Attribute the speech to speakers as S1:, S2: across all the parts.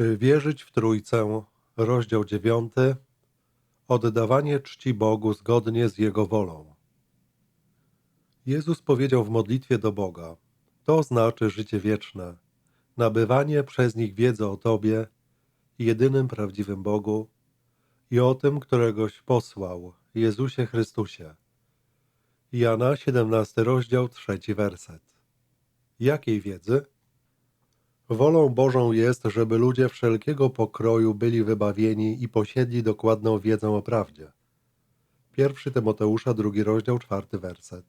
S1: Czy wierzyć w Trójcę? Rozdział dziewiąty. Oddawanie czci Bogu zgodnie z Jego wolą. Jezus powiedział w modlitwie do Boga: To znaczy życie wieczne, nabywanie przez nich wiedzy o Tobie, jedynym prawdziwym Bogu i o tym, któregoś posłał, Jezusie Chrystusie. Jana 17 rozdział, trzeci werset. Jakiej wiedzy? Wolą Bożą jest, żeby ludzie wszelkiego pokroju byli wybawieni i posiedli dokładną wiedzę o prawdzie. 1 Tymoteusza, drugi rozdział, czwarty werset.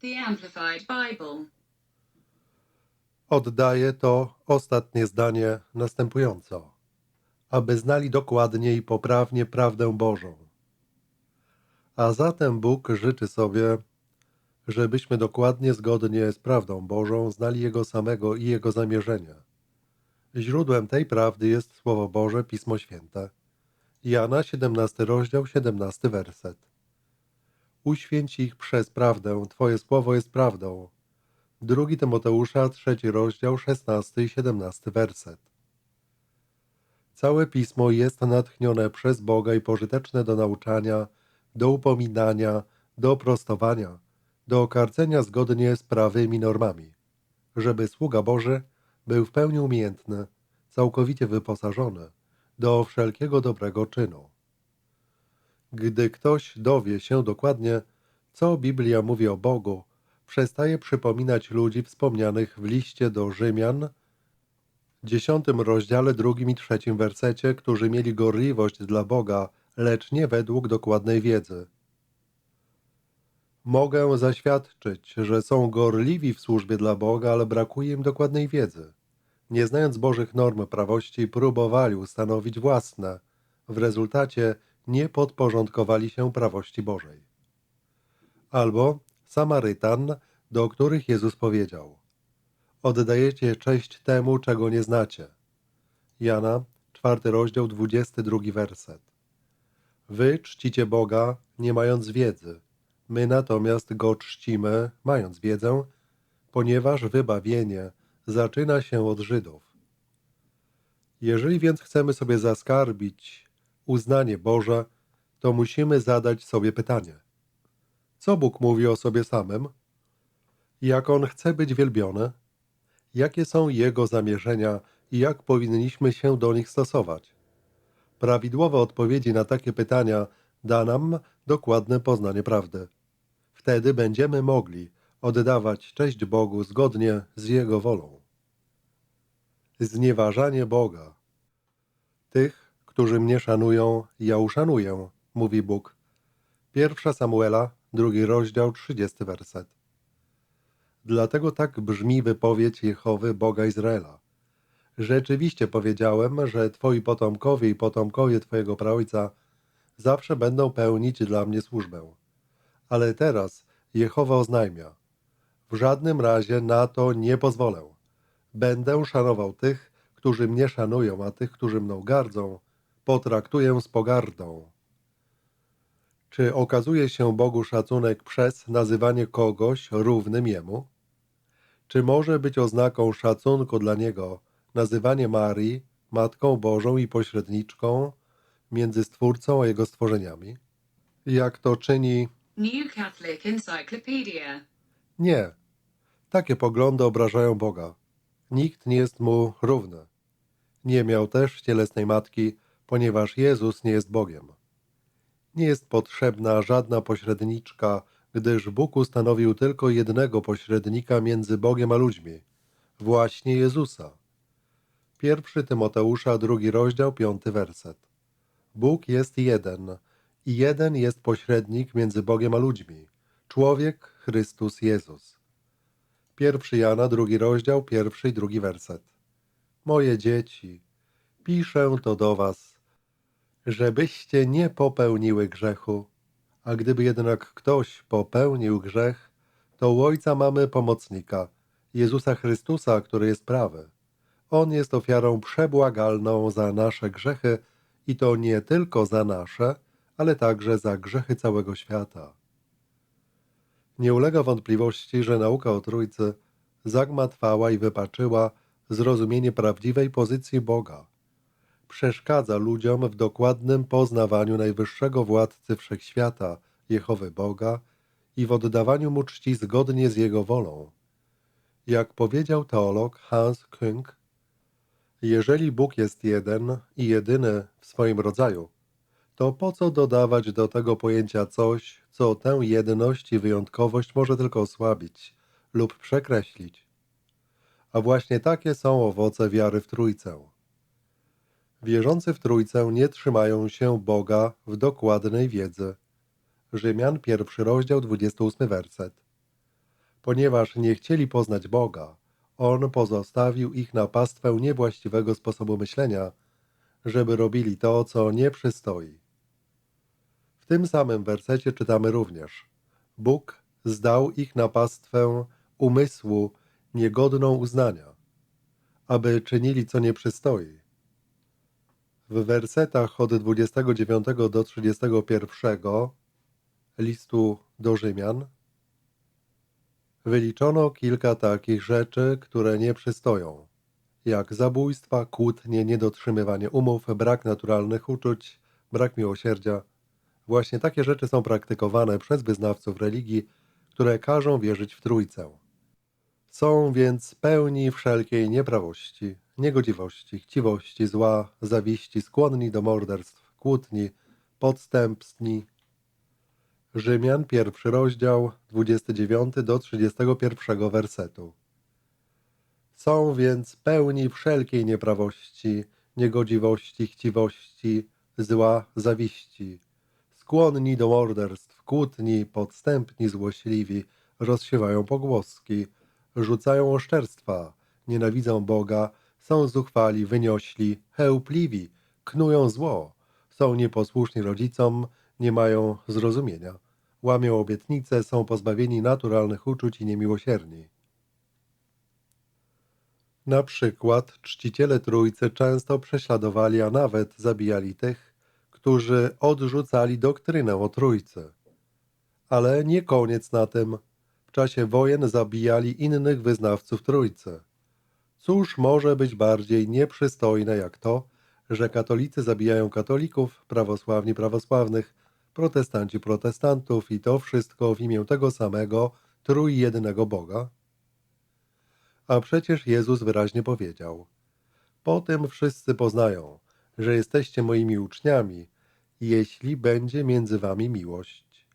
S2: The Amplified Bible.
S1: Oddaje to ostatnie zdanie następująco. Aby znali dokładnie i poprawnie prawdę Bożą. A zatem Bóg życzy sobie, żebyśmy dokładnie zgodnie z prawdą Bożą znali Jego samego i Jego zamierzenia. Źródłem tej prawdy jest Słowo Boże, Pismo Święte. Jana 17 rozdział, 17 werset. Uświęć ich przez prawdę, Twoje Słowo jest prawdą. Drugi Tymoteusza, trzeci rozdział, 16 i 17 werset. Całe Pismo jest natchnione przez Boga i pożyteczne do nauczania, do upominania, do prostowania, do okarcenia zgodnie z prawymi normami, żeby sługa Boży był w pełni umiejętny, całkowicie wyposażony do wszelkiego dobrego czynu. Gdy ktoś dowie się dokładnie, co Biblia mówi o Bogu, przestaje przypominać ludzi wspomnianych w liście do Rzymian, dziesiątym rozdziale, drugim i trzecim wersecie, którzy mieli gorliwość dla Boga, lecz nie według dokładnej wiedzy. Mogę zaświadczyć, że są gorliwi w służbie dla Boga, ale brakuje im dokładnej wiedzy. Nie znając Bożych norm prawości, próbowali ustanowić własne. W rezultacie nie podporządkowali się prawości Bożej. Albo Samarytan, do których Jezus powiedział: Oddajecie cześć temu, czego nie znacie. Jana, czwarty rozdział, dwudziesty drugi werset. Wy czcicie Boga, nie mając wiedzy. My natomiast go czcimy, mając wiedzę, ponieważ wybawienie zaczyna się od Żydów. Jeżeli więc chcemy sobie zaskarbić uznanie Boże, to musimy zadać sobie pytanie: co Bóg mówi o sobie samym? Jak on chce być wielbiony? Jakie są jego zamierzenia i jak powinniśmy się do nich stosować? Prawidłowe odpowiedzi na takie pytania da nam dokładne poznanie prawdy. Wtedy będziemy mogli oddawać cześć Bogu zgodnie z Jego wolą. Znieważanie Boga. Tych, którzy mnie szanują, ja uszanuję, mówi Bóg. Pierwsza Samuela, drugi rozdział, trzydziesty werset. Dlatego tak brzmi wypowiedź Jehowy Boga Izraela. Rzeczywiście powiedziałem, że Twoi potomkowie i potomkowie Twojego praojca zawsze będą pełnić dla mnie służbę. Ale teraz Jehowa oznajmia: W żadnym razie na to nie pozwolę. Będę szanował tych, którzy mnie szanują, a tych, którzy mną gardzą, potraktuję z pogardą. Czy okazuje się Bogu szacunek przez nazywanie kogoś równym Jemu? Czy może być oznaką szacunku dla Niego nazywanie Marii Matką Bożą i pośredniczką między Stwórcą a Jego stworzeniami? Jak to czyni
S2: New Catholic Encyclopedia.
S1: Nie. Takie poglądy obrażają Boga. Nikt nie jest mu równy. Nie miał też cielesnej matki, ponieważ Jezus nie jest Bogiem. Nie jest potrzebna żadna pośredniczka, gdyż Bóg ustanowił tylko jednego pośrednika między Bogiem a ludźmi, właśnie Jezusa. Pierwszy Tymoteusza, drugi rozdział, piąty werset. Bóg jest jeden i jeden jest pośrednik między Bogiem a ludźmi, człowiek Chrystus Jezus. Pierwszy Jana, drugi rozdział, pierwszy i drugi werset. Moje dzieci, piszę to do was, żebyście nie popełniły grzechu, a gdyby jednak ktoś popełnił grzech, to u Ojca mamy pomocnika, Jezusa Chrystusa, który jest prawy. On jest ofiarą przebłagalną za nasze grzechy i to nie tylko za nasze, ale także za grzechy całego świata. Nie ulega wątpliwości, że nauka o Trójcy zagmatwała i wypaczyła zrozumienie prawdziwej pozycji Boga. Przeszkadza ludziom w dokładnym poznawaniu najwyższego władcy wszechświata, Jehowy Boga, i w oddawaniu mu czci zgodnie z jego wolą. Jak powiedział teolog Hans Küng, jeżeli Bóg jest jeden i jedyny w swoim rodzaju, to po co dodawać do tego pojęcia coś, co tę jedność i wyjątkowość może tylko osłabić lub przekreślić? A właśnie takie są owoce wiary w Trójcę. Wierzący w Trójcę nie trzymają się Boga w dokładnej wiedzy. Rzymian, pierwszy rozdział, 28 werset. Ponieważ nie chcieli poznać Boga, On pozostawił ich na pastwę niewłaściwego sposobu myślenia, żeby robili to, co nie przystoi. Tym samym wersecie czytamy również: Bóg zdał ich na pastwę umysłu niegodną uznania, aby czynili, co nie przystoi. W wersetach od 29 do 31 listu do Rzymian wyliczono kilka takich rzeczy, które nie przystoją, jak zabójstwa, kłótnie, niedotrzymywanie umów, brak naturalnych uczuć, brak miłosierdzia. Właśnie takie rzeczy są praktykowane przez wyznawców religii, które każą wierzyć w Trójcę. Są więc pełni wszelkiej nieprawości, niegodziwości, chciwości, zła, zawiści, skłonni do morderstw, kłótni, podstępstni. Rzymian, pierwszy rozdział, 29 do 31 wersetu. Są więc pełni wszelkiej nieprawości, niegodziwości, chciwości, zła, zawiści, skłonni do morderstw, kłótni, podstępni, złośliwi, rozsiewają pogłoski, rzucają oszczerstwa, nienawidzą Boga, są zuchwali, wyniośli, chełpliwi, knują zło, są nieposłuszni rodzicom, nie mają zrozumienia, łamią obietnice, są pozbawieni naturalnych uczuć i niemiłosierni. Na przykład czciciele Trójcy często prześladowali, a nawet zabijali tych, którzy odrzucali doktrynę o Trójcy. Ale nie koniec na tym. W czasie wojen zabijali innych wyznawców Trójcy. Cóż może być bardziej nieprzystojne jak to, że katolicy zabijają katolików, prawosławni prawosławnych, protestanci protestantów i to wszystko w imię tego samego trójjednego Boga? A przecież Jezus wyraźnie powiedział: Po tym wszyscy poznają, że jesteście moimi uczniami, jeśli będzie między wami miłość.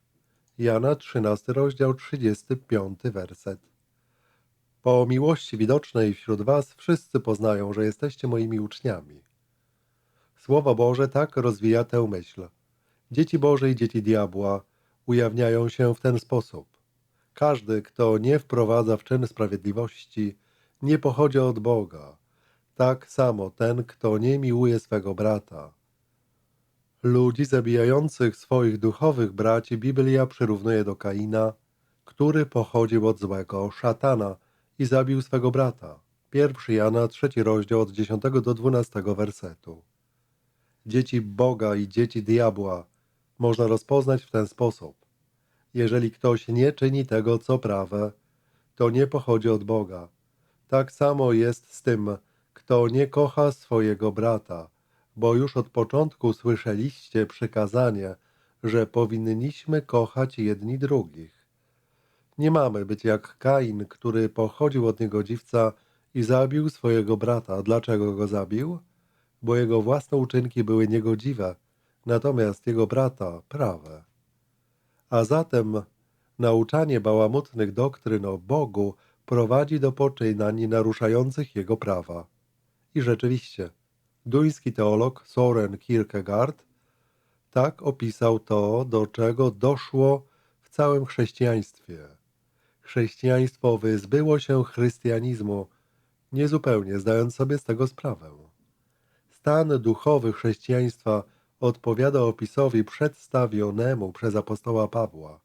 S1: Jana 13 rozdział 35 werset. Po miłości widocznej wśród was wszyscy poznają, że jesteście moimi uczniami. Słowo Boże tak rozwija tę myśl. Dzieci Boże i dzieci diabła ujawniają się w ten sposób. Każdy, kto nie wprowadza w czyn sprawiedliwości, nie pochodzi od Boga. Tak samo ten, kto nie miłuje swego brata. Ludzi zabijających swoich duchowych braci Biblia przyrównuje do Kaina, który pochodził od złego szatana i zabił swego brata. 1 Jana, trzeci rozdział od 10 do 12 wersetu. Dzieci Boga i dzieci diabła można rozpoznać w ten sposób. Jeżeli ktoś nie czyni tego, co prawe, to nie pochodzi od Boga. Tak samo jest z tym, kto nie kocha swojego brata, bo już od początku słyszeliście przykazanie, że powinniśmy kochać jedni drugich. Nie mamy być jak Kain, który pochodził od niegodziwca i zabił swojego brata. Dlaczego go zabił? Bo jego własne uczynki były niegodziwe, natomiast jego brata prawe. A zatem nauczanie bałamutnych doktryn o Bogu prowadzi do poczynań naruszających jego prawa. I rzeczywiście, duński teolog Soren Kierkegaard tak opisał to, do czego doszło w całym chrześcijaństwie. Chrześcijaństwo wyzbyło się chrystianizmu, niezupełnie zdając sobie z tego sprawę. Stan duchowy chrześcijaństwa odpowiada opisowi przedstawionemu przez apostoła Pawła.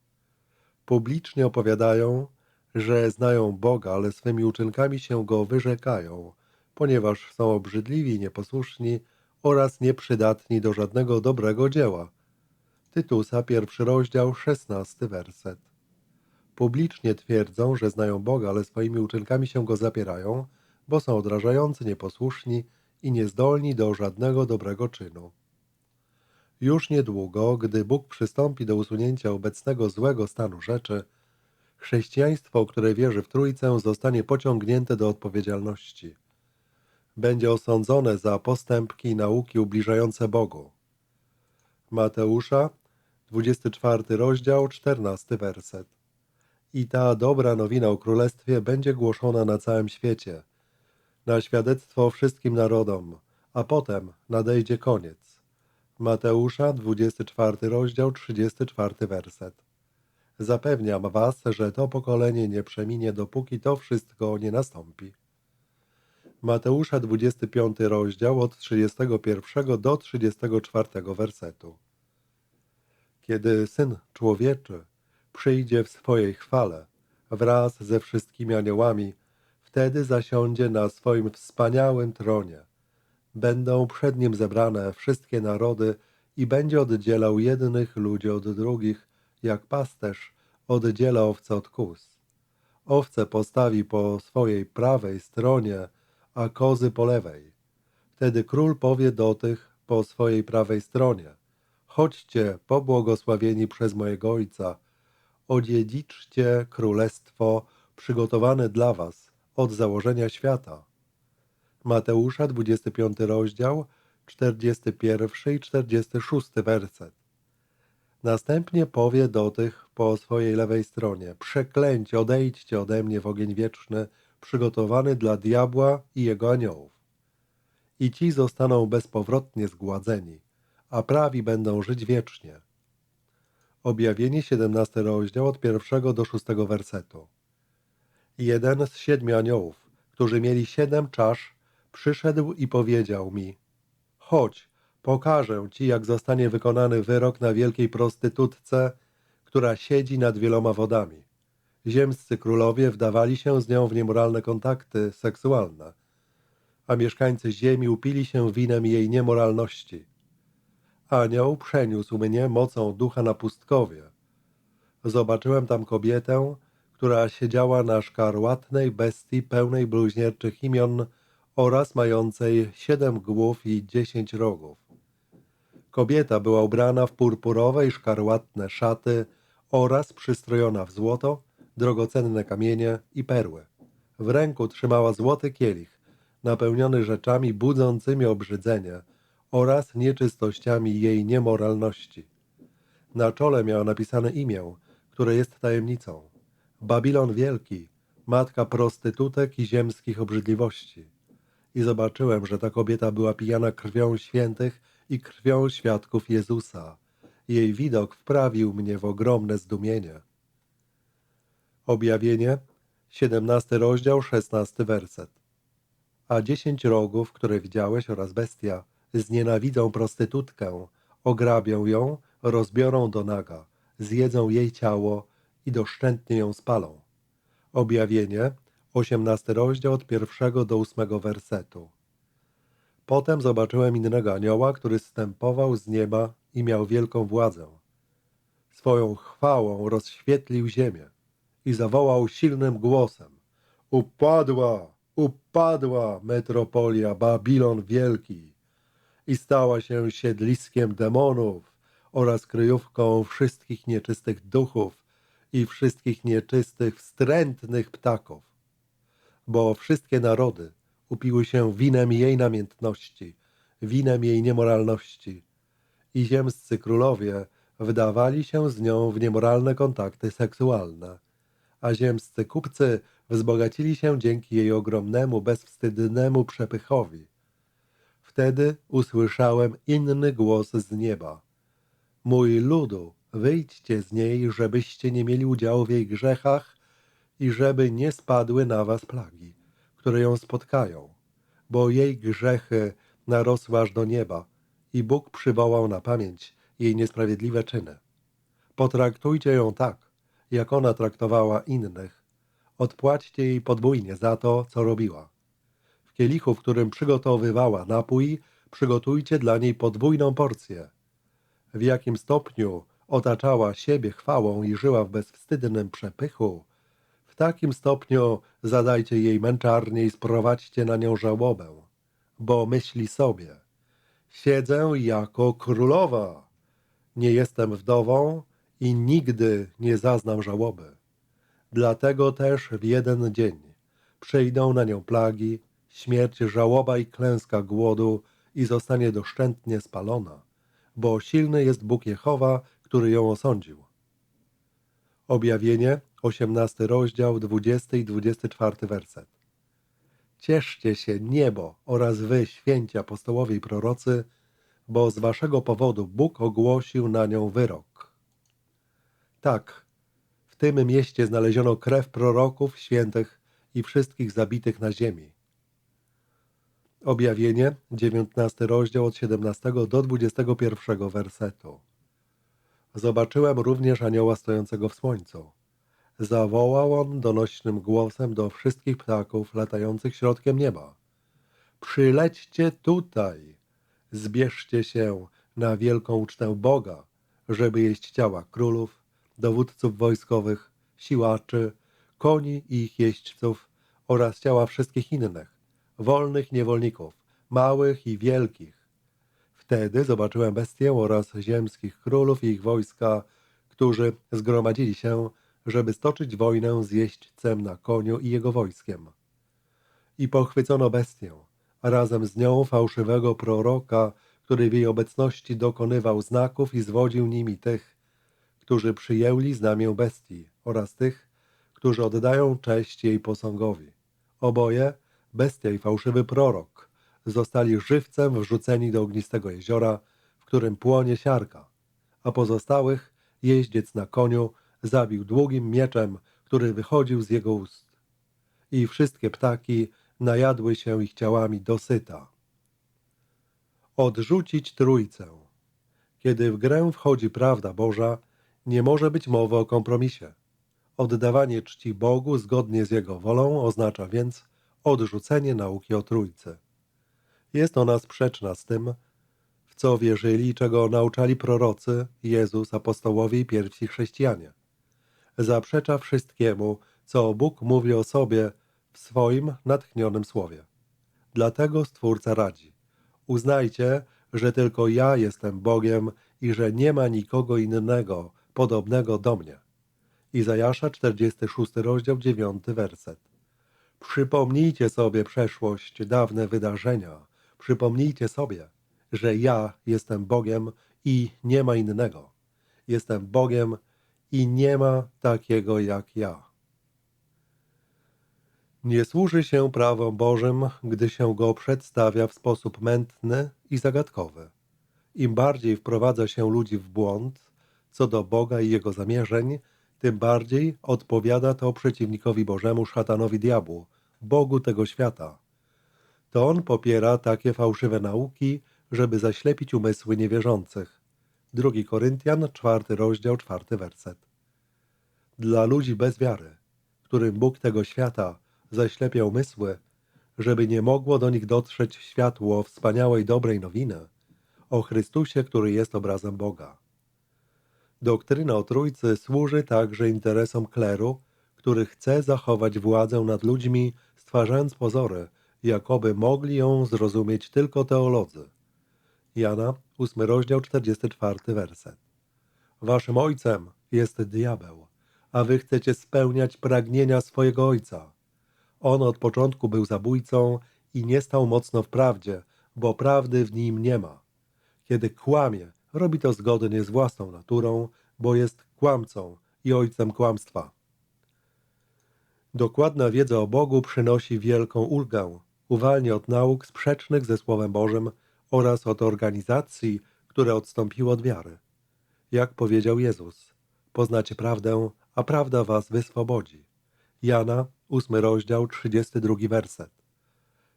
S1: Publicznie opowiadają, że znają Boga, ale swymi uczynkami się go wyrzekają, ponieważ są obrzydliwi, nieposłuszni oraz nieprzydatni do żadnego dobrego dzieła. Tytusa, pierwszy rozdział, szesnasty werset. Publicznie twierdzą, że znają Boga, ale swoimi uczynkami się go zapierają, bo są odrażający, nieposłuszni i niezdolni do żadnego dobrego czynu. Już niedługo, gdy Bóg przystąpi do usunięcia obecnego złego stanu rzeczy, chrześcijaństwo, które wierzy w Trójcę, zostanie pociągnięte do odpowiedzialności. Będzie osądzone za postępki i nauki ubliżające Bogu. Mateusza, 24 rozdział, 14 werset. I ta dobra nowina o Królestwie będzie głoszona na całym świecie, na świadectwo wszystkim narodom, a potem nadejdzie koniec. Mateusza, 24 rozdział, 34 werset. Zapewniam was, że to pokolenie nie przeminie, dopóki to wszystko nie nastąpi. Mateusza, 25 rozdział, od 31 do 34 wersetu. Kiedy Syn Człowieczy przyjdzie w swojej chwale wraz ze wszystkimi aniołami, wtedy zasiądzie na swoim wspaniałym tronie. Będą przed nim zebrane wszystkie narody i będzie oddzielał jednych ludzi od drugich, jak pasterz oddziela owce od kóz. Owce postawi po swojej prawej stronie, a kozy po lewej. Wtedy król powie do tych po swojej prawej stronie: Chodźcie, pobłogosławieni przez mojego Ojca, odziedziczcie królestwo przygotowane dla was od założenia świata. Mateusza, 25 rozdział, 41 i 46 werset. Następnie powie do tych po swojej lewej stronie: Przeklęcie, odejdźcie ode mnie w ogień wieczny, przygotowany dla diabła i jego aniołów. I ci zostaną bezpowrotnie zgładzeni, a prawi będą żyć wiecznie. Objawienie 17 rozdział od pierwszego do szóstego wersetu. Jeden z siedmiu aniołów, którzy mieli siedem czasz, przyszedł i powiedział mi: Chodź, pokażę ci, jak zostanie wykonany wyrok na wielkiej prostytutce, która siedzi nad wieloma wodami. Ziemscy królowie wdawali się z nią w niemoralne kontakty seksualne, a mieszkańcy ziemi upili się winem jej niemoralności. Anioł przeniósł mnie mocą ducha na pustkowie. Zobaczyłem tam kobietę, która siedziała na szkarłatnej bestii pełnej bluźnierczych imion oraz mającej siedem głów i dziesięć rogów. Kobieta była ubrana w purpurowe i szkarłatne szaty oraz przystrojona w złoto, drogocenne kamienie i perły. W ręku trzymała złoty kielich, napełniony rzeczami budzącymi obrzydzenie oraz nieczystościami jej niemoralności. Na czole miała napisane imię, które jest tajemnicą. Babilon Wielki, matka prostytutek i ziemskich obrzydliwości. I zobaczyłem, że ta kobieta była pijana krwią świętych i krwią świadków Jezusa. Jej widok wprawił mnie w ogromne zdumienie. Objawienie, 17 rozdział, 16 werset. A dziesięć rogów, które widziałeś oraz bestia, znienawidzą prostytutkę, ograbią ją, rozbiorą do naga, zjedzą jej ciało i doszczętnie ją spalą. Objawienie, 18 rozdział od pierwszego do ósmego wersetu. Potem zobaczyłem innego anioła, który zstępował z nieba i miał wielką władzę. Swoją chwałą rozświetlił ziemię i zawołał silnym głosem: Upadła, upadła metropolia Babilon Wielki i stała się siedliskiem demonów oraz kryjówką wszystkich nieczystych duchów i wszystkich nieczystych, wstrętnych ptaków. Bo wszystkie narody upiły się winem jej namiętności, winem jej niemoralności. I ziemscy królowie wdawali się z nią w niemoralne kontakty seksualne, a ziemscy kupcy wzbogacili się dzięki jej ogromnemu, bezwstydnemu przepychowi. Wtedy usłyszałem inny głos z nieba. Mój ludu, wyjdźcie z niej, żebyście nie mieli udziału w jej grzechach i żeby nie spadły na was plagi, które ją spotkają, bo jej grzechy narosły aż do nieba i Bóg przywołał na pamięć jej niesprawiedliwe czyny. Potraktujcie ją tak, jak ona traktowała innych. Odpłaćcie jej podwójnie za to, co robiła. W kielichu, w którym przygotowywała napój, przygotujcie dla niej podwójną porcję. W jakim stopniu otaczała siebie chwałą i żyła w bezwstydnym przepychu, w takim stopniu zadajcie jej męczarnię i sprowadźcie na nią żałobę, bo myśli sobie, siedzę jako królowa, nie jestem wdową i nigdy nie zaznam żałoby. Dlatego też w jeden dzień przyjdą na nią plagi, śmierć, żałoba i klęska głodu i zostanie doszczętnie spalona, bo silny jest Bóg Jehowa, który ją osądził. Objawienie, 18 rozdział, 20 i 24 werset. Cieszcie się niebo oraz wy, święci apostołowie i prorocy, bo z waszego powodu Bóg ogłosił na nią wyrok. Tak, w tym mieście znaleziono krew proroków, świętych i wszystkich zabitych na ziemi. Objawienie, 19 rozdział od 17 do 21 wersetu. Zobaczyłem również anioła stojącego w słońcu. Zawołał on donośnym głosem do wszystkich ptaków latających środkiem nieba. Przylećcie tutaj, zbierzcie się na wielką ucztę Boga, żeby jeść ciała królów, dowódców wojskowych, siłaczy, koni i ich jeźdźców oraz ciała wszystkich innych, wolnych niewolników, małych i wielkich. Wtedy zobaczyłem bestię oraz ziemskich królów i ich wojska, którzy zgromadzili się, żeby stoczyć wojnę z jeźdźcem na koniu i jego wojskiem. I pochwycono bestię, a razem z nią fałszywego proroka, który w jej obecności dokonywał znaków i zwodził nimi tych, którzy przyjęli znamię bestii oraz tych, którzy oddają cześć jej posągowi. Oboje, bestia i fałszywy prorok, zostali żywcem wrzuceni do ognistego jeziora, w którym płonie siarka, a pozostałych jeździec na koniu zabił długim mieczem, który wychodził z jego ust. I wszystkie ptaki najadły się ich ciałami dosyta. Odrzucić trójcę. Kiedy w grę wchodzi prawda Boża, nie może być mowy o kompromisie. Oddawanie czci Bogu zgodnie z Jego wolą oznacza więc odrzucenie nauki o Trójcy. Jest ona sprzeczna z tym, w co wierzyli czego nauczali prorocy, Jezus, apostołowie i pierwsi chrześcijanie. Zaprzecza wszystkiemu, co Bóg mówi o sobie w swoim natchnionym słowie. Dlatego Stwórca radzi. Uznajcie, że tylko ja jestem Bogiem i że nie ma nikogo innego podobnego do mnie. Izajasza 46 rozdział 9 werset. Przypomnijcie sobie przeszłość, dawne wydarzenia. Przypomnijcie sobie, że ja jestem Bogiem i nie ma innego. Jestem Bogiem i nie ma takiego jak ja. Nie służy się prawom Bożym, gdy się go przedstawia w sposób mętny i zagadkowy. Im bardziej wprowadza się ludzi w błąd co do Boga i jego zamierzeń, tym bardziej odpowiada to przeciwnikowi Bożemu szatanowi diabłu, Bogu tego świata. To on popiera takie fałszywe nauki, żeby zaślepić umysły niewierzących. 2 Koryntian, czwarty rozdział, czwarty werset. Dla ludzi bez wiary, którym Bóg tego świata zaślepia umysły, żeby nie mogło do nich dotrzeć światło wspaniałej dobrej nowiny o Chrystusie, który jest obrazem Boga. Doktryna o Trójcy służy także interesom kleru, który chce zachować władzę nad ludźmi, stwarzając pozory, jakoby mogli ją zrozumieć tylko teolodzy. Jana, 8 rozdział, 44 werset. Waszym ojcem jest diabeł, a wy chcecie spełniać pragnienia swojego ojca. On od początku był zabójcą i nie stał mocno w prawdzie, bo prawdy w nim nie ma. Kiedy kłamie, robi to zgodnie z własną naturą, bo jest kłamcą i ojcem kłamstwa. Dokładna wiedza o Bogu przynosi wielką ulgę, uwalnia od nauk sprzecznych ze Słowem Bożym oraz od organizacji, które odstąpiły od wiary. Jak powiedział Jezus, poznacie prawdę, a prawda was wyswobodzi. Jana, 8 rozdział, 32 werset.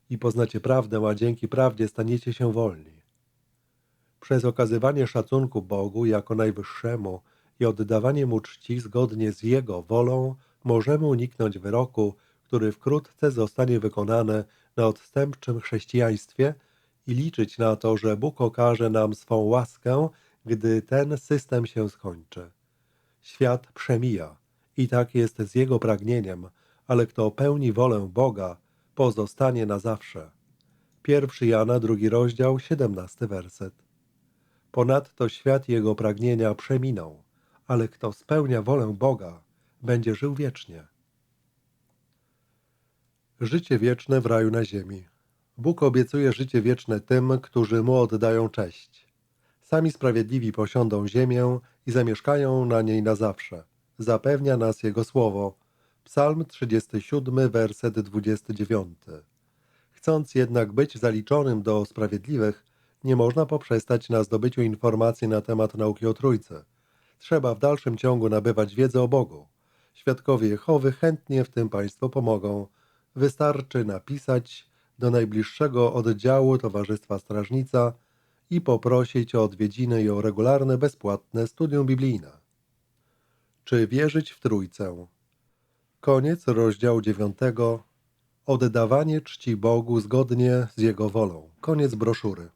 S1: I poznacie prawdę, a dzięki prawdzie staniecie się wolni. Przez okazywanie szacunku Bogu jako najwyższemu i oddawanie mu czci zgodnie z Jego wolą możemy uniknąć wyroku, który wkrótce zostanie wykonany na odstępczym chrześcijaństwie i liczyć na to, że Bóg okaże nam swą łaskę, gdy ten system się skończy. Świat przemija I tak jest z jego pragnieniem, ale kto pełni wolę Boga, pozostanie na zawsze. Pierwszy Jana, drugi rozdział, siedemnasty werset. Ponadto świat jego pragnienia przeminął, ale kto spełnia wolę Boga, będzie żył wiecznie. Życie wieczne w raju na ziemi. Bóg obiecuje życie wieczne tym, którzy mu oddają cześć. Sami sprawiedliwi posiądą ziemię i zamieszkają na niej na zawsze. Zapewnia nas Jego słowo. Psalm 37, werset 29. Chcąc jednak być zaliczonym do sprawiedliwych, nie można poprzestać na zdobyciu informacji na temat nauki o Trójcy. Trzeba w dalszym ciągu nabywać wiedzę o Bogu. Świadkowie Jehowy chętnie w tym Państwu pomogą. Wystarczy napisać do najbliższego oddziału Towarzystwa Strażnica i poprosić o odwiedziny i o regularne, bezpłatne studium biblijne. Czy wierzyć w Trójcę? Koniec rozdziału dziewiątego. Oddawanie czci Bogu zgodnie z Jego wolą. Koniec broszury.